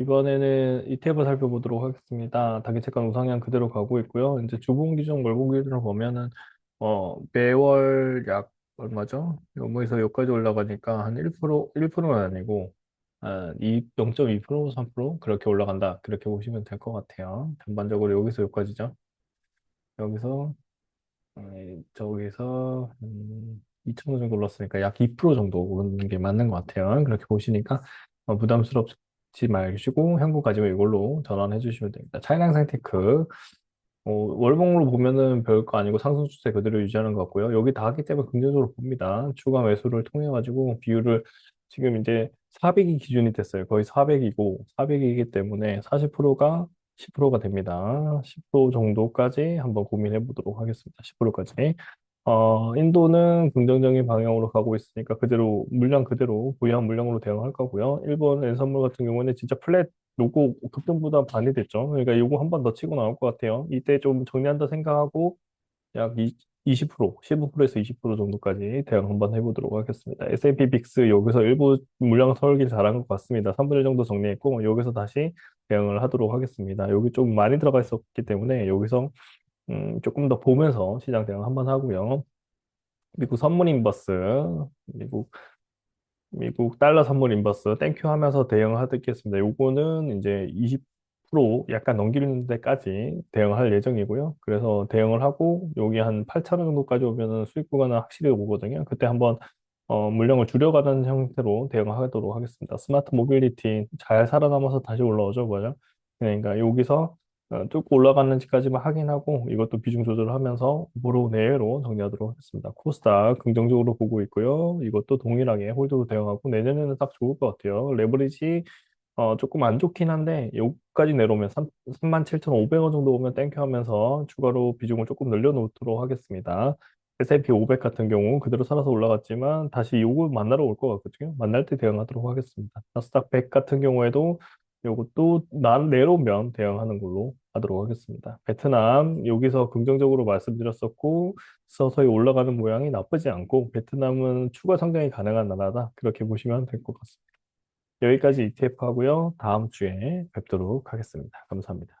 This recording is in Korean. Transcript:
이번에는 ETF 살펴보도록 하겠습니다. 단기채권 우상향 그대로 가고 있고요. 이제 주봉 기준 월봉 기준으로 보면은 어 매월 약 얼마죠? 여기서 여기까지 올라가니까 한 1%, 1%는 아니고 한 2, 0.2%, 3% 그렇게 올라간다. 그렇게 보시면 될 것 같아요. 전반적으로 여기서 여기까지죠. 여기서 어, 저기서 음, 2천 원 정도 올랐으니까 약 2% 정도 오르는 게 맞는 것 같아요. 그렇게 보시니까 어, 부담스럽 지 마시고 현금 가지고 이걸로 전환해 주시면 됩니다. 차이나항상 테크 어, 월봉으로 보면은 별거 아니고 상승 추세 그대로 유지하는 것 같고요. 여기 다 하기 때문에 긍정적으로 봅니다. 추가 매수를 통해 가지고 비율을 지금 이제 400이 기준이 됐어요. 거의 400이고 400이기 때문에 40%가 10%가 됩니다. 10% 정도까지 한번 고민해 보도록 하겠습니다. 10%까지. 어, 인도는 긍정적인 방향으로 가고 있으니까 그대로 물량 그대로 보유한 물량으로 대응할 거고요. 일본 엔선물 같은 경우는 진짜 플랫 요거 급등보다 반이 됐죠. 그러니까 요거 한 번 더 치고 나올 것 같아요. 이때 좀 정리한다 생각하고 약 20%, 15%에서 20% 정도까지 대응 한번 해보도록 하겠습니다. S&P 빅스 여기서 일부 물량 설기 잘한 것 같습니다. 3분의 1 정도 정리했고 여기서 다시 대응을 하도록 하겠습니다. 여기 좀 많이 들어가 있었기 때문에 여기서 음, 조금 더 보면서 시장 대응 한번 하고요. 미국 선물 인버스, 미국 미국 달러 선물 인버스 땡큐 하면서 대응을 하겠습니다. 요거는 이제 20% 약간 넘기는 데까지 대응할 예정이고요. 그래서 대응을 하고 여기 한 8천 원 정도까지 오면은 수익 구간은 확실히 오거든요. 그때 한번 어, 물량을 줄여가는 형태로 대응하도록 하겠습니다. 스마트 모빌리티 잘 살아남아서 다시 올라오죠, 뭐죠? 그러니까 여기서 어, 쭉 올라갔는지까지만 확인하고 이것도 비중 조절을 하면서 보로 내외로 정리하도록 하겠습니다. 코스닥 긍정적으로 보고 있고요. 이것도 동일하게 홀드로 대응하고 내년에는 딱 좋을 것 같아요. 레버리지 어, 조금 안 좋긴 한데 여기까지 내려오면 3, 37,500원 정도 오면 땡큐 하면서 추가로 비중을 조금 늘려놓도록 하겠습니다. S&P 500 같은 경우 그대로 살아서 올라갔지만 다시 요거 만나러 올 것 같거든요. 만날 때 대응하도록 하겠습니다. 나스닥 100 같은 경우에도 요것도 난 내려오면 대응하는 걸로 하도록 하겠습니다. 베트남 여기서 긍정적으로 말씀드렸었고 서서히 올라가는 모양이 나쁘지 않고 베트남은 추가 성장이 가능한 나라다 그렇게 보시면 될 것 같습니다. 여기까지 ETF 하고요. 다음 주에 뵙도록 하겠습니다. 감사합니다.